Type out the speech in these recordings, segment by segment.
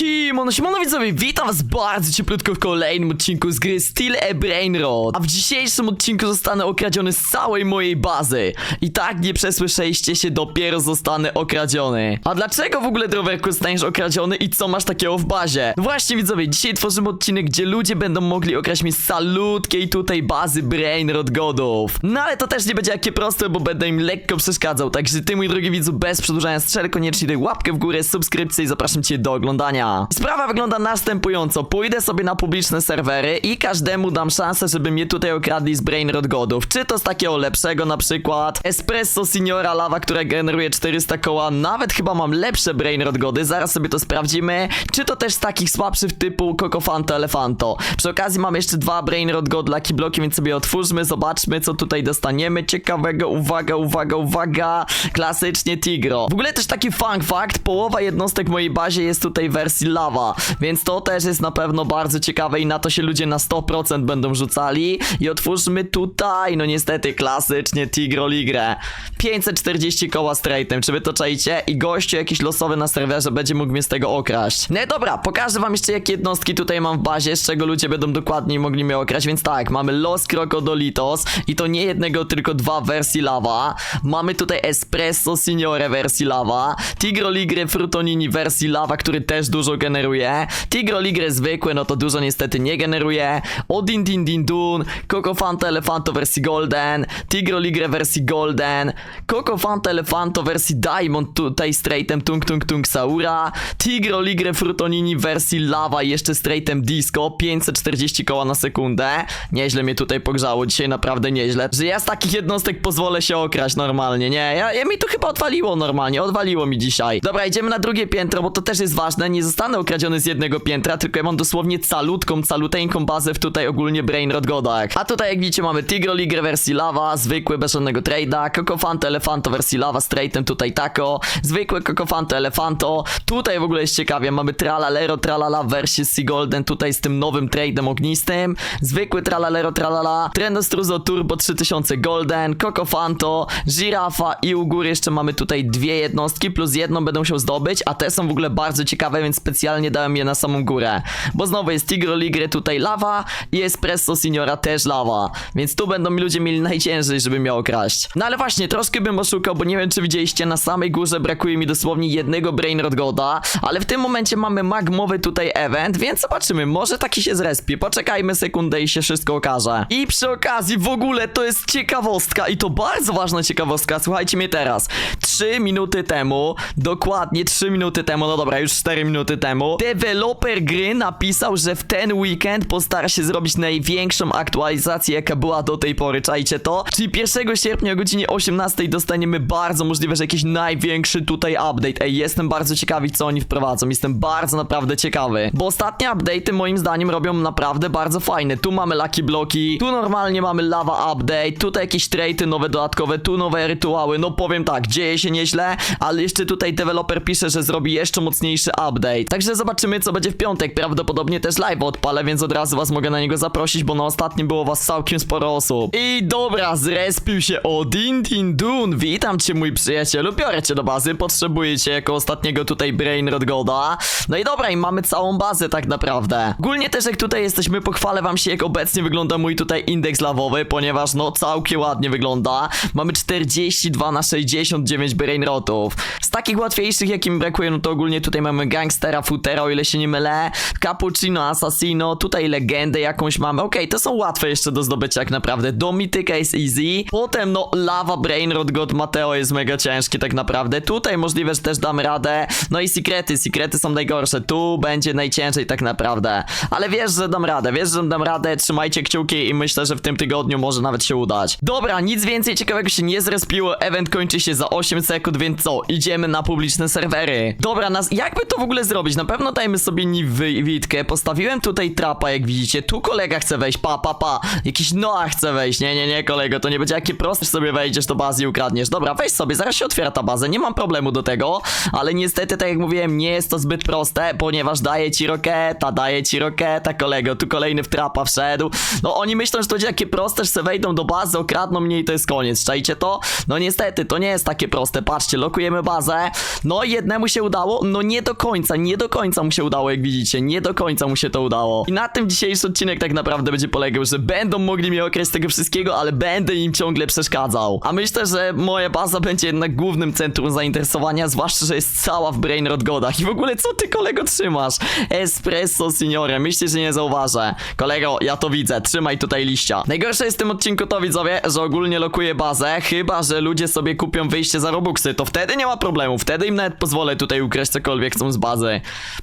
Siemano, siemano widzowie, witam was bardzo cieplutko w kolejnym odcinku z gry Steel a Brainrod A w dzisiejszym odcinku zostanę okradziony z całej mojej bazy. I tak nie przesłyszeliście się, dopiero zostanę okradziony. A dlaczego w ogóle, Drowerku, zostaniesz okradziony i co masz takiego w bazie? No właśnie widzowie, dzisiaj tworzymy odcinek, gdzie ludzie będą mogli okraść mi salutkiej tutaj bazy Brainrod Godów. No ale to też nie będzie takie proste, bo będę im lekko przeszkadzał. Także ty, mój drogi widzu, bez przedłużania strzel, koniecznie daj łapkę w górę, subskrypcję i zapraszam cię do oglądania. Sprawa wygląda następująco. Pójdę sobie na publiczne serwery i każdemu dam szansę, żeby mnie tutaj okradli z Brainrod Godów. Czy to z takiego lepszego na przykład Espresso Signora Lava, która generuje 400 koła. Nawet chyba mam lepsze Brainrod Gody, zaraz sobie to sprawdzimy. Czy to też z takich słabszych typu Cocofanto Elefanto. Przy okazji mam jeszcze dwa Brainrod God Lucky Bloki, więc sobie otwórzmy, zobaczmy co tutaj dostaniemy. Ciekawego, uwaga, uwaga, uwaga. Klasycznie Tigro. W ogóle też taki fun fact, połowa jednostek mojej bazie jest tutaj w wersji lava, więc to też jest na pewno bardzo ciekawe i na to się ludzie na 100% będą rzucali. I otwórzmy tutaj, no niestety klasycznie Tigro Ligre. 540 koła straightem, czy wy to czajcie? I gościu jakiś losowy na serwerze będzie mógł mnie z tego okraść. No dobra, pokażę wam jeszcze jakie jednostki tutaj mam w bazie, z czego ludzie będą dokładniej mogli mnie okraść, więc tak, mamy Los Crocodolitos i to nie jednego, tylko dwa wersji lava. Mamy tutaj Espresso Signore wersji lava, Tigro Ligre Frutonini wersji lava, który też dużo generuje, Tigro Ligre zwykłe, no to dużo niestety nie generuje, Odin Din Din Dun, Coco Fanta Elefanto wersji Golden, Tigro Ligre wersji Golden, Coco Fanta Elefanto wersji Diamond tutaj straightem Tung Tung Tung Saura, Tigro Ligre Frutonini wersji Lava jeszcze straightem Disco, 540 koła na sekundę, nieźle mnie tutaj pogrzało, dzisiaj naprawdę nieźle, że ja z takich jednostek pozwolę się okraść normalnie, nie, ja, ja mi to chyba odwaliło normalnie, odwaliło mi dzisiaj. Dobra, idziemy na drugie piętro, bo to też jest ważne, nie zostanę okradziony z jednego piętra, tylko ja mam dosłownie calutką, caluteńką bazę w tutaj ogólnie Brainrod Godach. A tutaj jak widzicie mamy Tigro Ligre wersji Lava, zwykły bez żadnego trade'a, Cocofanto Elefanto wersji Lava, straightem tutaj tako, zwykły Cocofanto Elefanto, tutaj w ogóle jest ciekawie, mamy Tralalero Tralala wersji Sea Golden, tutaj z tym nowym trade'em ognistym, zwykły Tralalero Tralala, Trenostruzo Turbo 3000 Golden, Cocofanto, Girafa i u góry jeszcze mamy tutaj dwie jednostki, plus jedną będę musiał zdobyć, a te są w ogóle bardzo ciekawe, więc specjalnie dałem je na samą górę, bo znowu jest Tigro Ligre tutaj lawa i Espresso Signora też lawa, więc tu będą mi ludzie mieli najciężej, żeby mnie okraść. No ale właśnie, troszkę bym oszukał, bo nie wiem czy widzieliście, na samej górze brakuje mi dosłownie jednego Brainrod Goda, ale w tym momencie mamy magmowy tutaj event, więc zobaczymy, może taki się zrespi, poczekajmy sekundę i się wszystko okaże. I przy okazji w ogóle to jest ciekawostka i to bardzo ważna ciekawostka, słuchajcie mnie teraz. 3 minuty temu, dokładnie 3 minuty temu, no dobra, już 4 minuty temu, deweloper gry napisał, że w ten weekend postara się zrobić największą aktualizację, jaka była do tej pory, czajcie to? Czyli 1 sierpnia o godzinie 18 dostaniemy bardzo możliwe, że jakiś największy tutaj update. Ej, jestem bardzo ciekawy, co oni wprowadzą, jestem bardzo naprawdę ciekawy, bo ostatnie update'y moim zdaniem robią naprawdę bardzo fajne. Tu mamy Lucky Bloki, tu normalnie mamy Lava Update, tutaj jakieś traity nowe dodatkowe, tu nowe rytuały, no powiem tak, dzieje się nieźle, ale jeszcze tutaj deweloper pisze, że zrobi jeszcze mocniejszy update. Także zobaczymy, co będzie w piątek, prawdopodobnie też live odpalę, więc od razu was mogę na niego zaprosić, bo na ostatnim było was całkiem sporo osób. I dobra, zrespił się Odin Din Dun, witam cię mój przyjacielu, biorę cię do bazy, potrzebuję cię jako ostatniego tutaj Brainrod Goda. No i dobra, i mamy całą bazę tak naprawdę. Ogólnie też jak tutaj jesteśmy, pochwalę wam się jak obecnie wygląda mój tutaj indeks lawowy, ponieważ no całkiem ładnie wygląda. Mamy 42 na 69 Brainrotów. Z takich łatwiejszych jakim brakuje, no to ogólnie tutaj mamy Gangstera, Futera, o ile się nie mylę, Cappuccino, Assassino, tutaj legendę jakąś mamy. Okej, to są łatwe jeszcze do zdobycia jak naprawdę. Do Mityka jest easy. Potem no Lava Brainrod God Mateo jest mega ciężki tak naprawdę. Tutaj możliwe, że też damy radę. No i sekrety, sekrety są najgorsze. Tu będzie najciężej tak naprawdę. Ale wiesz, że dam radę, wiesz, że dam radę. Trzymajcie kciuki i myślę, że w tym tygodniu może nawet się udać. Dobra, nic więcej ciekawego się nie zrespiło. Event kończy się za 8 sekund, więc co? Idziemy na publiczne serwery. Dobra, nas jakby to w ogóle zrobić? Na pewno dajmy sobie niwitkę. Postawiłem tutaj trapa, jak widzicie. Tu kolega chce wejść, pa, pa, pa. Jakiś Noah chce wejść. Nie, nie, nie, kolego, to nie będzie takie proste, że sobie wejdziesz do bazy i ukradniesz. Dobra, weź sobie, zaraz się otwiera ta baza, nie mam problemu do tego, ale niestety, tak jak mówiłem, nie jest to zbyt proste, ponieważ daje ci roketa, daje ci roketa, kolego. Tu kolejny w trapa wszedł. No oni myślą, że to będzie takie proste, że se wejdą do bazy, okradną mnie i to jest koniec. Czajcie to? No niestety, to nie jest takie proste. Patrzcie, lokujemy bazę. No jednemu się udało, no nie do końca, nie do końca mu się udało, jak widzicie, nie do końca mu się to udało. I na tym dzisiejszy odcinek tak naprawdę będzie polegał, że będą mogli mnie z tego wszystkiego, ale będę im ciągle przeszkadzał. A myślę, że moja baza będzie jednak głównym centrum zainteresowania, zwłaszcza, że jest cała w Brainrot Godach. I w ogóle co ty kolego trzymasz? Espresso signore, myślę, że nie zauważę. Kolego, ja to widzę, trzymaj tutaj liścia. Najgorsze jest w tym odcinku to widzowie, że ogólnie lokuję bazę, chyba, że ludzie sobie kupią wyjście za Robuxy, to wtedy nie ma problemu, wtedy im nawet pozwolę tutaj ukraść cokolwiek chcą z bazy.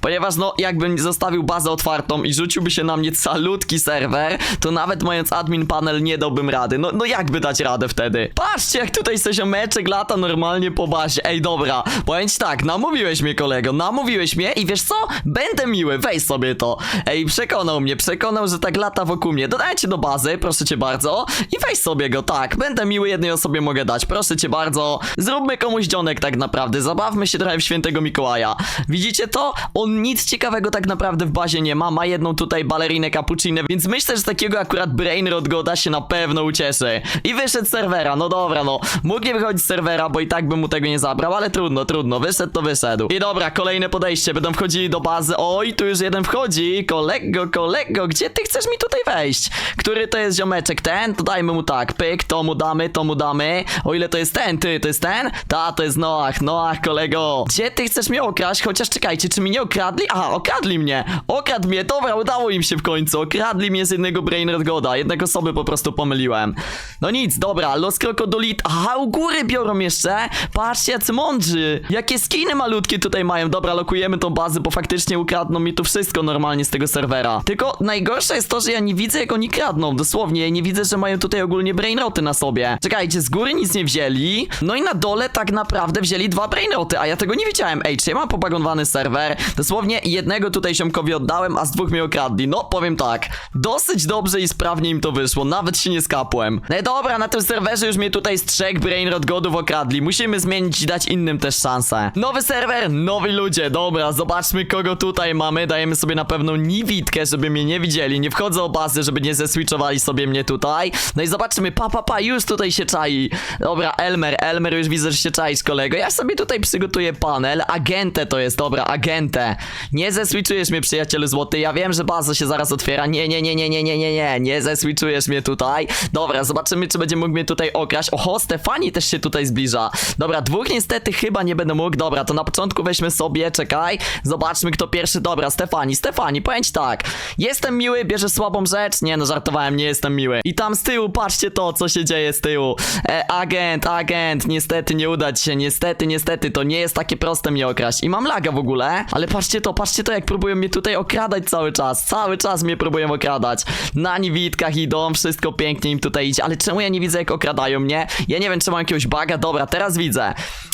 Ponieważ no, jakbym zostawił bazę otwartą i rzuciłby się na mnie calutki serwer, to nawet mając admin panel nie dałbym rady. No, no jakby dać radę wtedy? Patrzcie, jak tutaj meczek lata normalnie po bazie. Ej, dobra, powiem ci tak, namówiłeś mnie kolego, namówiłeś mnie i wiesz co? Będę miły, weź sobie to. Ej, przekonał mnie, przekonał, że tak lata wokół mnie. Dodajcie do bazy, proszę cię bardzo i weź sobie go, tak. Będę miły, jednej osobie mogę dać, proszę cię bardzo. Zróbmy komuś dzionek tak naprawdę, zabawmy się trochę w świętego Mikołaja. Widzicie to? On nic ciekawego tak naprawdę w bazie nie ma, ma jedną tutaj balerinę cappuccino, więc myślę, że takiego akurat Brainrot Goda się na pewno ucieszy. I wyszedł z serwera, no dobra, no. Mógł nie wychodzić z serwera, bo i tak bym mu tego nie zabrał, ale trudno, trudno, wyszedł to wyszedł. I dobra, kolejne podejście, będą wchodzili do bazy. Oj, tu już jeden wchodzi. Kolego, kolego, gdzie ty chcesz mi tutaj wejść? Który to jest ziomeczek? Ten? To dajmy mu tak, pyk, to mu damy, to mu damy. O ile to jest ten, ty, to jest ten? Ta, to jest Noach, Noach, kolego. Gdzie ty chcesz mnie okraść? Chociaż czekajcie, czy mi nie okradli? Aha, okradli mnie. Okradł mnie, dobra, udało im się w końcu. Okradli mnie z jednego Brainerd Goda. Jednego osoby po prostu pomyliłem. No nic, dobra, los krokodolit. Aha, u góry biorą jeszcze. Patrzcie, jacy mądrzy. Jakie skiny malutkie tutaj mają. Dobra, lokujemy tą bazę, bo faktycznie ukradną mi tu wszystko normalnie z tego serwera. Tylko najgorsze jest to, że ja nie widzę, jak oni kradną. Dosłownie, ja nie widzę, że mają tutaj ogólnie brainroty na sobie. Czekajcie, z góry nic nie wzięli. No i na dole tak naprawdę wzięli dwa brainroty, a ja tego nie wiedziałem. Ej, czy ja mam pobagonowany serwer? Dosłownie jednego tutaj ziomkowi oddałem, a z dwóch mnie okradli. No, powiem tak. Dosyć dobrze i sprawnie im to wyszło. Nawet się nie skapłem. No i dobra, na tym serwerze już mnie tutaj z trzech brainrot godów okradli. Musimy zmienić i dać innym też szansę. Nowy serwer, nowi ludzie. Dobra, zobaczmy kogo tutaj mamy. Dajemy sobie na pewno niewidkę, żeby mnie nie widzieli. Nie wchodzę o bazy, żeby nie zeswitchowali sobie mnie tutaj. No i zobaczymy, pa, pa, pa, już tutaj się czai. Dobra, Elmer, Elmer, już widzę, że się czaisz, kolego. Ja sobie tutaj przygotuję panel. Agentę to jest, dobra, agentę. Nie zeswitchujesz mnie, przyjacielu złoty. Ja wiem, że baza się zaraz otwiera. Nie, nie, nie, nie, nie, nie, nie, nie. Nie mnie tutaj. Dobra, zobaczymy, czy będzie mógł mnie tutaj okraść. Oho, Stefani też się tutaj zbliża. Dobra, dwóch niestety chyba nie będę mógł. Dobra, to na początku weźmy sobie, czekaj. Zobaczmy, kto pierwszy. Dobra, Stefani, Stefani, powiem ci tak. Jestem miły, bierzesz słabą rzecz. Nie no, żartowałem, nie jestem miły. I tam z tyłu, patrzcie to, co się dzieje z tyłu. E, agent, agent, niestety nie uda ci się, niestety, niestety, to nie jest takie proste mnie okraść. I mam laga w ogóle, ale patrzcie to, patrzcie to, jak próbują mnie tutaj okradać cały czas. Cały czas mnie próbują okradać. Na niewidkach idą, wszystko pięknie im tutaj idzie, ale czemu ja nie widzę, jak okradają mnie? Ja nie wiem, czy mam jakiegoś baga. Dobra, teraz widzę.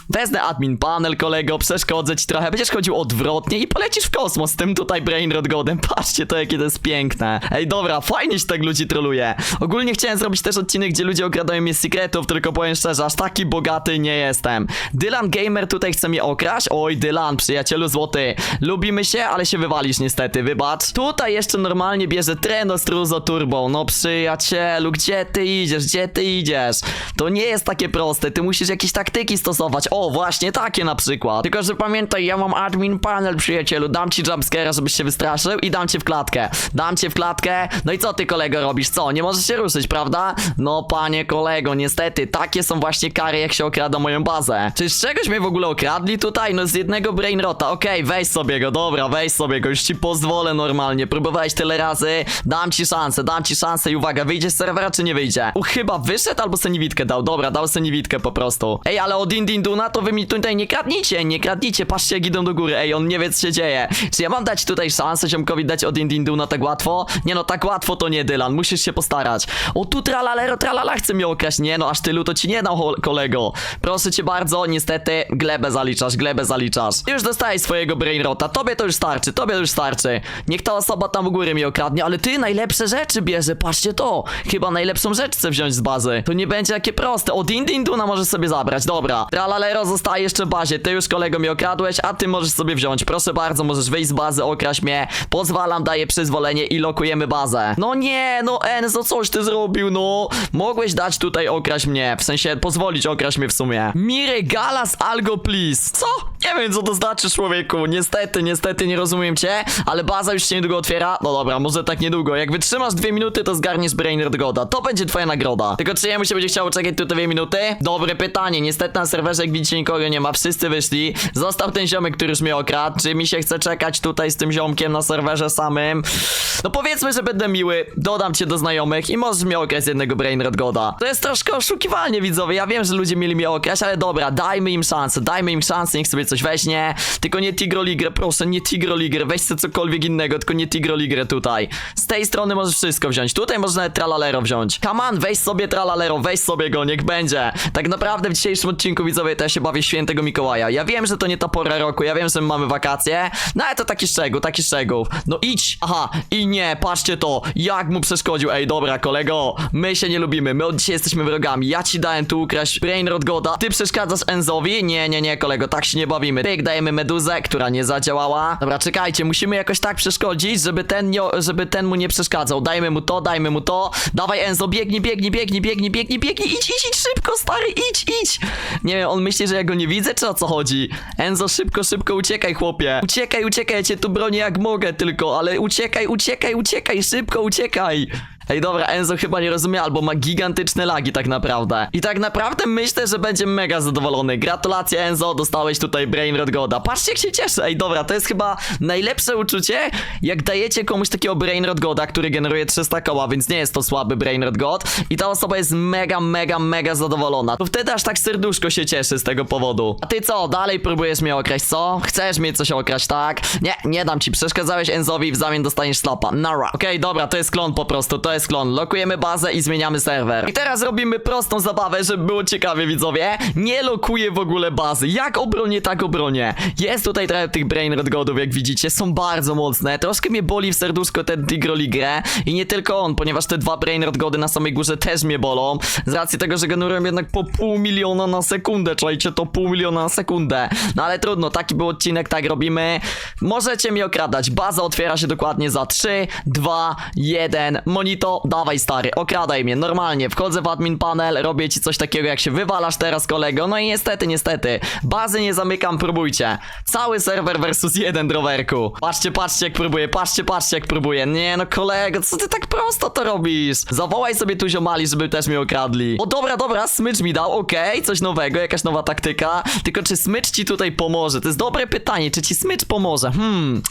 Wezmę admin panel, kolego, przeszkodzę ci trochę, będziesz chodził odwrotnie i polecisz w kosmos z tym tutaj Brainrot Godem. Patrzcie to, jakie to jest piękne. Ej, dobra, fajnie się tak ludzi troluje. Ogólnie chciałem zrobić też odcinek, gdzie ludzie okradają mnie z secretów, tylko powiem szczerze, aż taki bogaty nie jestem. Dylan Gamer tutaj chce mnie okraść? Oj, Dylan, przyjacielu złoty. Lubimy się, ale się wywalisz niestety, wybacz. Tutaj jeszcze normalnie bierze Treno Struzo Turbo. No przyjacielu, gdzie ty idziesz, gdzie ty idziesz? To nie jest takie proste, ty musisz jakieś taktyki stosować. O, właśnie takie na przykład. Tylko, że pamiętaj, ja mam admin panel, przyjacielu. Dam ci jumpscare'a, żebyś się wystraszył i dam cię w klatkę. Dam cię w klatkę. No i co ty, kolego, robisz? Co? Nie możesz się ruszyć, prawda? No, panie kolego, niestety, takie są właśnie kary, jak się okrada moją bazę. Czy z czegoś mnie w ogóle okradli tutaj? No, z jednego brainrota. Okej, weź sobie go, dobra, weź sobie go. Już ci pozwolę normalnie. Próbowałeś tyle razy. Dam ci szansę, dam ci szansę i uwaga, wyjdzie z serwera, czy nie wyjdzie? U, chyba wyszedł albo seniwitkę dał. Dobra, dał seniwitkę po prostu. Ej, ale od Indinduna to wy mi tutaj nie kradnijcie, nie kradnijcie. Patrzcie, jak idą do góry. Ej, on nie wie, co się dzieje. Czy ja mam dać tutaj szansę ziomkowi dać od Indinduna tak łatwo? Nie no, tak łatwo to nie, Dylan. Musisz się postarać. O, tu tralalero, tralala chce mnie okraść. Nie no, aż tylu to ci nie dał, kolego. Proszę cię bardzo, niestety, glebę zaliczasz, glebę zaliczasz. Już dostałeś swojego brainrota. Tobie to już starczy, tobie to już starczy. Niech ta osoba tam u góry mnie okradnie, ale ty najlepsze rzeczy bierze. Patrzcie to. Chyba najlepszą rzecz chcę wziąć z bazy. To nie będzie takie proste. Od Indinduna możesz sobie zabrać, dobra. Tralalero zostaje jeszcze w bazie. Ty już kolego mnie okradłeś, a ty możesz sobie wziąć. Proszę bardzo, możesz wyjść z bazy, okraść mnie. Pozwalam, daję przyzwolenie i lokujemy bazę. No nie, no Enzo, coś ty zrobił, no. Mogłeś dać tutaj okraść mnie. W sensie pozwolić okraść mnie w sumie. Mire Galas Algo, please. Co? Nie wiem, co to znaczy, człowieku. Niestety, niestety, nie rozumiem cię, ale baza już się niedługo otwiera. No dobra, może tak niedługo. Jak wytrzymasz dwie minuty, to zgarniesz Brainerd Goda. To będzie twoja nagroda. Tylko czy jemu się będzie chciało czekać tu dwie minuty? Dobre pytanie. Niestety na serwerze, jak widzicie, nikogo nie ma. Wszyscy wyszli. Został ten ziomek, który już mnie okradł. Czy mi się chce czekać tutaj z tym ziomkiem na serwerze samym? No powiedzmy, że będę miły. Dodam cię do znajomych i możesz mnie okraść jednego Brainerd Goda. To jest troszkę oszukiwanie, widzowie. Ja wiem, że ludzie mieli mnie okraść, ale dobra, dajmy im szansę. Dajmy im szansę, niech sobie coś weźmie. Tylko nie Tigroligrę, proszę, nie Tigroligrę. Weź sobie cokolwiek innego, tylko nie Tigroligrę tutaj. Z tej strony możesz wszystko wziąć. Tutaj można nawet Tralalero wziąć. Come on, weź sobie Tralalero, weź sobie go, niech będzie. Tak naprawdę w dzisiejszym odcinku, widzowie, to ja się bawię świętego Mikołaja. Ja wiem, że to nie ta pora roku, ja wiem, że my mamy wakacje, no ale to taki szczegół, taki szczegół. No idź, aha, i nie, patrzcie to, jak mu przeszkodził. Ej, dobra, kolego, my się nie lubimy, my od dzisiaj jesteśmy wrogami. Ja ci dałem tu ukraść Brainrod Goda, ty przeszkadzasz Enzowi? Nie, nie, nie, kolego, tak się nie bawimy. Pyk, dajemy meduzę, która nie zadziałała. Dobra, czekajcie, musimy jakoś tak przeszkodzić, żeby ten, nie, żeby ten mu nie przeszkadzał. Dajmy mu to, dajmy mu to. Dawaj Enzo, biegnij, biegnij, biegnij, biegnij, biegnij, biegnij, idź, idź, idź szybko, stary, idź, idź. Nie wiem, on myśli, że ja go nie widzę, czy o co chodzi? Enzo, szybko, szybko, uciekaj, chłopie. Uciekaj, uciekaj, ja cię tu bronię jak mogę tylko, ale uciekaj, uciekaj, uciekaj, szybko, uciekaj. Ej, dobra, Enzo chyba nie rozumie, albo ma gigantyczne lagi tak naprawdę. I tak naprawdę myślę, że będzie mega zadowolony. Gratulacje, Enzo, dostałeś tutaj Brainrod Goda. Patrzcie, jak się cieszę. Ej, dobra, to jest chyba najlepsze uczucie, jak dajecie komuś takiego Brainrod Goda, który generuje 300 koła, więc nie jest to słaby Brainrod God. I ta osoba jest mega, mega, mega zadowolona. To wtedy aż tak serduszko się cieszy z tego powodu. A ty co, dalej próbujesz mnie okraść, co? Chcesz mnie coś okraść, tak? Nie, nie dam ci. Przeszkadzałeś Enzowi, w zamian dostaniesz slapa. Nara. Okej, dobra, to jest klon po prostu, to jest klon. Lokujemy bazę i zmieniamy serwer. I teraz robimy prostą zabawę, żeby było ciekawie, widzowie. Nie lokuję w ogóle bazy. Jak obronię, tak obronię. Jest tutaj trochę tych brain red godów, jak widzicie. Są bardzo mocne. Troszkę mnie boli w serduszko ten Tigroligrę. I nie tylko on, ponieważ te dwa brain red gody na samej górze też mnie bolą. Z racji tego, że generują jednak po pół miliona na sekundę. Czajcie, to pół miliona na sekundę. No ale trudno, taki był odcinek, tak robimy. Możecie mnie okradać. Baza otwiera się dokładnie za 3, 2, 1. Monito, dawaj stary, okradaj mnie, normalnie. Wchodzę w admin panel, robię ci coś takiego jak się wywalasz teraz kolego. No i niestety, niestety. Bazy nie zamykam, próbujcie. Cały serwer versus jeden drowerku. Patrzcie, patrzcie jak próbuję, patrzcie, patrzcie jak próbuję. Nie no kolego, co ty tak prosto to robisz? Zawołaj sobie tu ziomali, żeby też mnie okradli. O dobra, dobra, smycz mi dał, okej, coś nowego, jakaś nowa taktyka. Tylko czy smycz ci tutaj pomoże? To jest dobre pytanie, czy ci smycz pomoże? Hmm,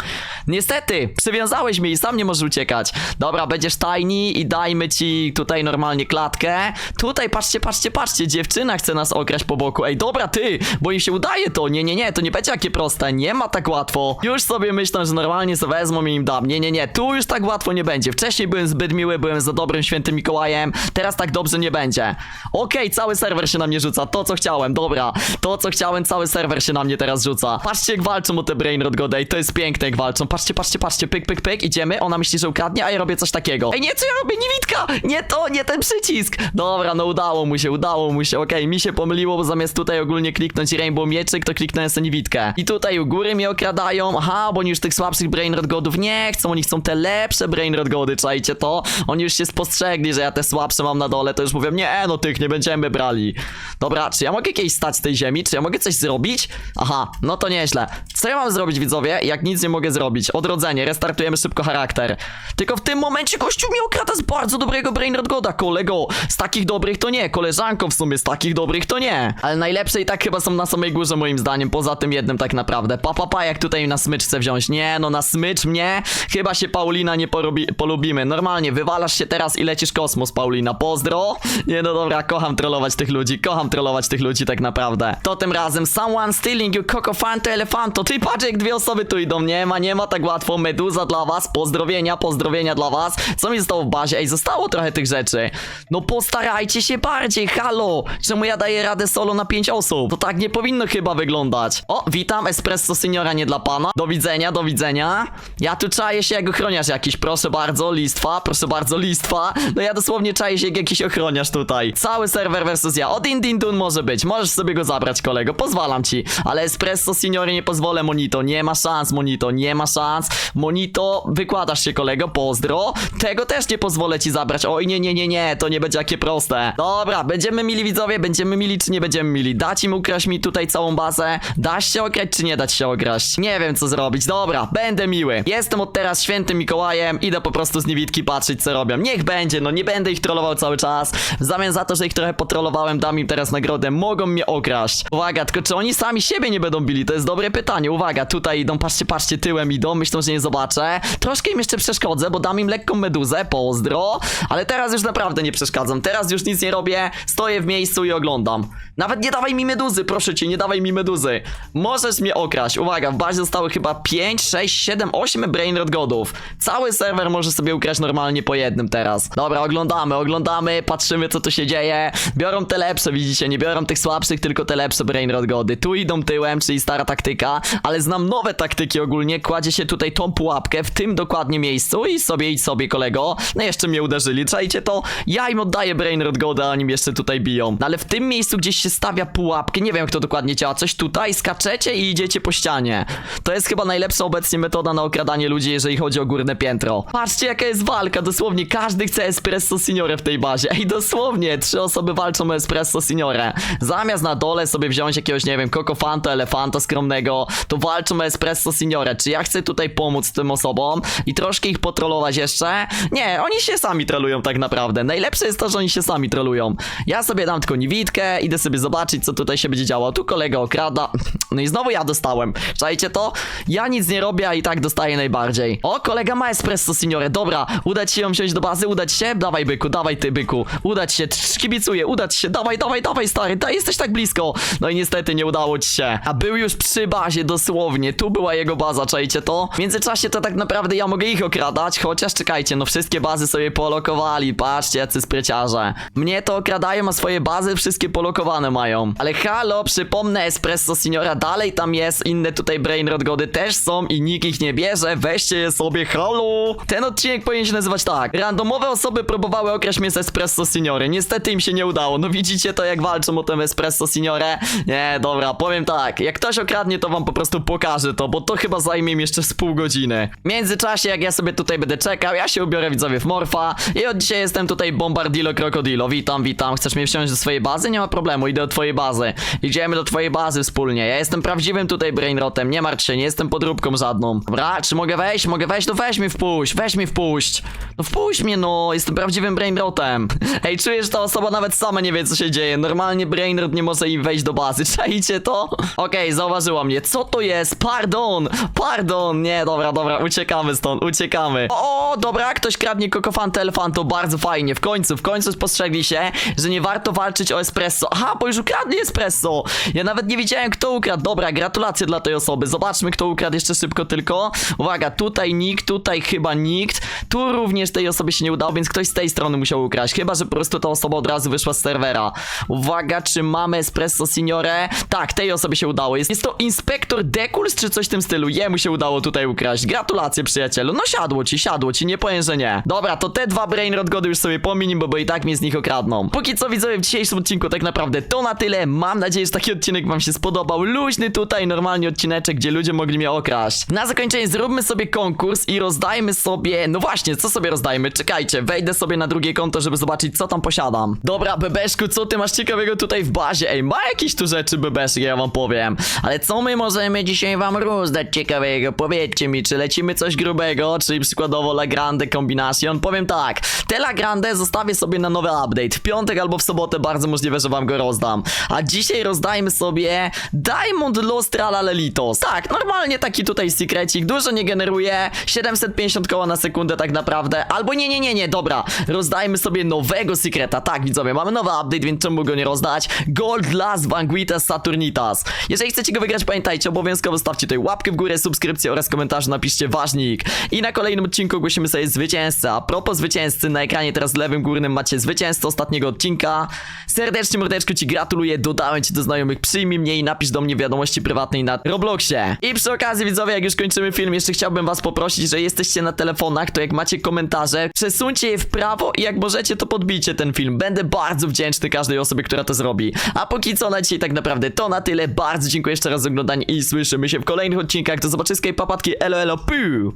niestety, przywiązałeś mnie i sam nie możesz uciekać. Dobra, będziesz tajni i dajmy ci tutaj normalnie klatkę. Tutaj, patrzcie, patrzcie, patrzcie, dziewczyna chce nas okraść po boku. Ej, dobra, ty, bo im się udaje to. Nie, nie, nie, to nie będzie takie proste, nie ma tak łatwo. Już sobie myślę, że normalnie sobie wezmą i im dam. Nie, nie, nie, tu już tak łatwo nie będzie. Wcześniej byłem zbyt miły, byłem za dobrym świętym Mikołajem, teraz tak dobrze nie będzie. Okej, cały serwer się na mnie rzuca, to co chciałem, dobra. To co chciałem, cały serwer się na mnie teraz rzuca. Patrzcie jak walczą o te Brainrod Godej, to jest piękne jak walczą. Patrzcie, patrzcie, patrzcie, pyk, pyk, pyk, idziemy, ona myśli, że ukradnie, a ja robię coś takiego. Ej, nie, co ja robię, niewidka! Nie to, nie ten przycisk! Dobra, no udało mu się, udało mu się, okej, mi się pomyliło, bo zamiast tutaj ogólnie kliknąć Rainbow Mieczyk, to kliknąłem sobie niewidkę. I tutaj u góry mnie okradają, aha, bo oni już tych słabszych Brainrod Godów nie chcą, oni chcą te lepsze Brainrod Gody, czajcie to? Oni już się spostrzegli, że ja te słabsze mam na dole, to już mówią, nie, no tych nie będziemy brali. Dobra, czy ja mogę kiedyś stać z tej ziemi? Czy ja mogę coś zrobić? Aha, no to nieźle. Co ja mam zrobić, widzowie, jak nic nie mogę zrobić? Odrodzenie, restartujemy szybko charakter. Tylko w tym momencie gościu mnie okrada z bardzo dobrego Brainrod Goda, kolego. Z takich dobrych to nie, koleżanko w sumie, z takich dobrych to nie. Ale najlepsze i tak chyba są na samej górze moim zdaniem, poza tym jednym tak naprawdę. Pa, pa, pa, jak tutaj na smycz chcę wziąć. Nie, no na smycz mnie chyba się Paulina nie porobi, polubimy. Normalnie, wywalasz się teraz i lecisz kosmos, Paulina. Pozdro. Nie, no dobra, kocham trollować tych ludzi, kocham trollować tych ludzi tak naprawdę. To tym razem, someone stealing you cocofanto elefanto. Ty patrz jak dwie osoby tu idą, nie ma, nie ma tak łatwo. Meduza dla was, pozdrowienia, pozdrowienia dla was. Co mi zostało w bazie? Ej, zostało trochę tych rzeczy. No postarajcie się bardziej, halo. Czemu ja daję radę solo na pięć osób? To tak nie powinno chyba wyglądać. O, witam, espresso seniora nie dla pana. Do widzenia, do widzenia. Ja tu czaję się jak ochroniarz jakiś, proszę bardzo, listwa, proszę bardzo, listwa. No ja dosłownie czaję się jak jakiś ochroniarz tutaj. Cały serwer versus ja. Od Indindun może być, możesz sobie go zabrać, kolego, pozwalam ci. Ale espresso seniory nie pozwolę, Monito, nie ma szans, Monito, nie ma szans. Monito, wykładasz się, kolego, pozdro. Tego też nie pozwolę ci zabrać. Oj, nie, nie, nie, nie, to nie będzie takie proste. Dobra, będziemy mili widzowie, będziemy mili czy nie będziemy mili? Dać im ukraść mi tutaj całą bazę? Dasz się okraść czy nie dać się okraść? Nie wiem co zrobić, dobra, będę miły. Jestem od teraz świętym Mikołajem, idę po prostu z niewidki patrzeć co robią. Niech będzie, no nie będę ich trollował cały czas. W zamian za to, że ich trochę potrollowałem, dam im teraz nagrodę, mogą mnie okraść. Uwaga, tylko czy oni sami siebie nie będą bili? To jest dobre pytanie. Uwaga, tutaj idą, patrzcie, patrzcie, tyłem idą, myślą, że nie zobaczę. Troszkę im jeszcze przeszkodzę, bo dam im lekką meduzę, pozdro. Ale teraz już naprawdę nie przeszkadzam. Teraz już nic nie robię, stoję w miejscu i oglądam. Nawet nie dawaj mi meduzy, proszę cię, nie dawaj mi meduzy. Możesz mnie okraść. Uwaga, w bazie zostały chyba 5, 6, 7, 8 brainrot godów. Cały serwer może sobie ukraść normalnie po jednym teraz. Dobra, oglądamy, oglądamy, patrzymy co tu się dzieje. Biorą te lepsze, widzicie, nie biorą tych słabszych, tylko te lepsze brainrot gody. Tu idą tyłem, czyli stara taktyka, ale znam nowe taktyki ogólnie. Kładzie się tutaj tą pułapkę w tym dokładnie miejscu i sobie idź sobie kolego. No jeszcze mnie uderzyli, czajcie to? Ja im oddaję brainrot godę, a mnie jeszcze tutaj biją. No ale w tym miejscu gdzieś się stawia pułapkę, nie wiem jak to dokładnie działa, coś tutaj, skaczecie i idziecie po ścianie. To jest chyba najlepsza obecnie metoda na okradanie ludzi, jeżeli chodzi o górne piętro. Patrzcie jaka jest walka, dosłownie każdy chce espresso signore w tej bazie. Ej, dosłownie, trzy osoby walczą o espresso signore. Zamiast na dole sobie wziąć jakiegoś, nie wiem, kokofanta, elefanta skromnego, to walczą o espresso signore. Czy ja chcę tutaj pomóc tym osobom i troszkę ich potrolować jeszcze? Nie, oni się sami trolują tak naprawdę. Najlepsze jest to, że oni się sami trolują. Ja sobie dam tylko niewidkę, idę sobie zobaczyć, co tutaj się będzie działo. Tu kolega okrada. No i znowu ja dostałem. Czajcie to? Ja nic nie robię, a i tak dostaję najbardziej. O, kolega ma espresso, signore. Dobra, udać się ją wziąć do bazy, udać się? Dawaj, byku, dawaj ty, byku. Udać się, kibicuję, udać się. Dawaj, dawaj, dawaj, stary, ta, jesteś tak blisko. No i niestety nie udało ci się. A był już przy bazie, dosłownie. Tu była jego baza, czajcie to? W międzyczasie to tak naprawdę ja mogę ich okradać, chociaż czekajcie, no wszystkie bazy sobie polokowali. Patrzcie, jacy spryciarze. Mnie to okradają, a swoje bazy wszystkie polokowane mają. Ale halo, przypomnę, Espresso Signora dalej tam jest, inne tutaj Brainrot Gody też są i nikt ich nie bierze, weźcie je sobie, halo! Ten odcinek powinien się nazywać tak. Randomowe osoby próbowały okraść mnie z Espresso Signory, niestety im się nie udało. No widzicie to jak walczą o tę Espresso Signorę? Nie, dobra, powiem tak, jak ktoś okradnie to wam po prostu pokażę to, bo to chyba zajmie mi jeszcze z pół godziny. W międzyczasie jak ja sobie tutaj będę czekał, ja się ubiorę widzowie Morfa i od dzisiaj jestem tutaj Bombardilo Krokodilo. Witam, witam, chcesz mnie wsiąść do swojej bazy? Nie ma problemu, idę do twojej bazy. Idziemy do twojej bazy wspólnie. Ja jestem prawdziwym tutaj brainrotem, nie martw się, nie jestem podróbką żadną. Dobra, czy mogę wejść? Mogę wejść? No weź mnie wpuść, weź mnie wpuść. No wpuść mnie no, jestem prawdziwym brainrotem. Ej, czuję, że ta osoba nawet sama nie wie co się dzieje. Normalnie brainrot nie może im wejść do bazy, czajcie to? Okej, zauważyła mnie. Co to jest? Pardon, pardon. Nie, dobra, dobra, uciekamy stąd, uciekamy. O, dobra, ktoś kradnie kokofantę elefanto, bardzo fajnie. W końcu, w końcu spostrzegli się, że nie warto walczyć o espresso. Aha, bo już ukradli espresso. Ja nawet nie wiedziałem, kto ukradł. Dobra, gratulacje dla tej osoby. Zobaczmy, kto ukradł jeszcze szybko tylko. Uwaga, tutaj nikt, tutaj chyba nikt. Tu również tej osobie się nie udało, więc ktoś z tej strony musiał ukraść. Chyba, że po prostu ta osoba od razu wyszła z serwera. Uwaga, czy mamy espresso signore? Tak, tej osobie się udało. Jest, jest to inspektor Dekuls, czy coś w tym stylu. Jemu się udało tutaj ukraść. Gratulacje, przyjacielu. No siadło ci, siadło ci, nie powiem, że nie. Dobra, to te dwa brainrot gody już sobie pominim, bo, bo i tak mnie z nich okradną. Póki co widzowie w dzisiejszym odcinku tak naprawdę to na tyle. Mam nadzieję, że taki odcinek wam się spodobał. Luźny tutaj, normalnie odcineczek, gdzie ludzie mogli mnie okraść. Na zakończenie zróbmy sobie konkurs i rozdajmy sobie... No właśnie, co sobie rozdajmy? Czekajcie, wejdę sobie na drugie konto, żeby zobaczyć, co tam posiadam. Dobra, Bebeszku, co ty masz ciekawego tutaj w bazie? Ej, ma jakieś tu rzeczy, Bebeszek, ja wam powiem. Ale co my możemy dzisiaj wam rozdać ciekawego? Powiedzcie mi, czy lecimy coś grubego, czyli przykładowo La Grande Combination? Powiem tak, te La Grande zostawię sobie na nowy update. W piątek albo w sobotę bardzo możliwe, że wam go rozdam. A dzisiaj rozdajmy sobie Diamond Los Tralalelitos. Tak, normalnie taki tutaj secrecik, dużo nie generuje, 750 koła na sekundę tak naprawdę. Albo nie, nie, nie, nie, dobra. Rozdajmy sobie nowego secreta. Tak, widzowie, mamy nowy update, więc czemu go nie rozdać? Gold Las Vanguitas Saturnitas. Jeżeli chcecie go wygrać, pamiętajcie, obowiązkowo stawcie tutaj łapkę w górę, subskrypcję oraz komentarz, napiszcie ważnik. I na kolejnym odcinku ogłosimy sobie zwycięzcę. Propos zwycięzcy, na ekranie teraz w lewym górnym macie zwycięzcę ostatniego odcinka. Serdecznie, mordeczku, ci gratuluję, dodałem cię do znajomych, przyjmij mnie i napisz do mnie wiadomości prywatnej na Robloxie. I przy okazji, widzowie, jak już kończymy film, jeszcze chciałbym was poprosić, że jesteście na telefonach, to jak macie komentarze, przesuńcie je w prawo i jak możecie, to podbijcie ten film. Będę bardzo wdzięczny każdej osobie, która to zrobi. A póki co na dzisiaj tak naprawdę to na tyle. Bardzo dziękuję jeszcze raz za oglądanie i słyszymy się w kolejnych odcinkach. Do zobaczyska i papatki, elo elo, piu!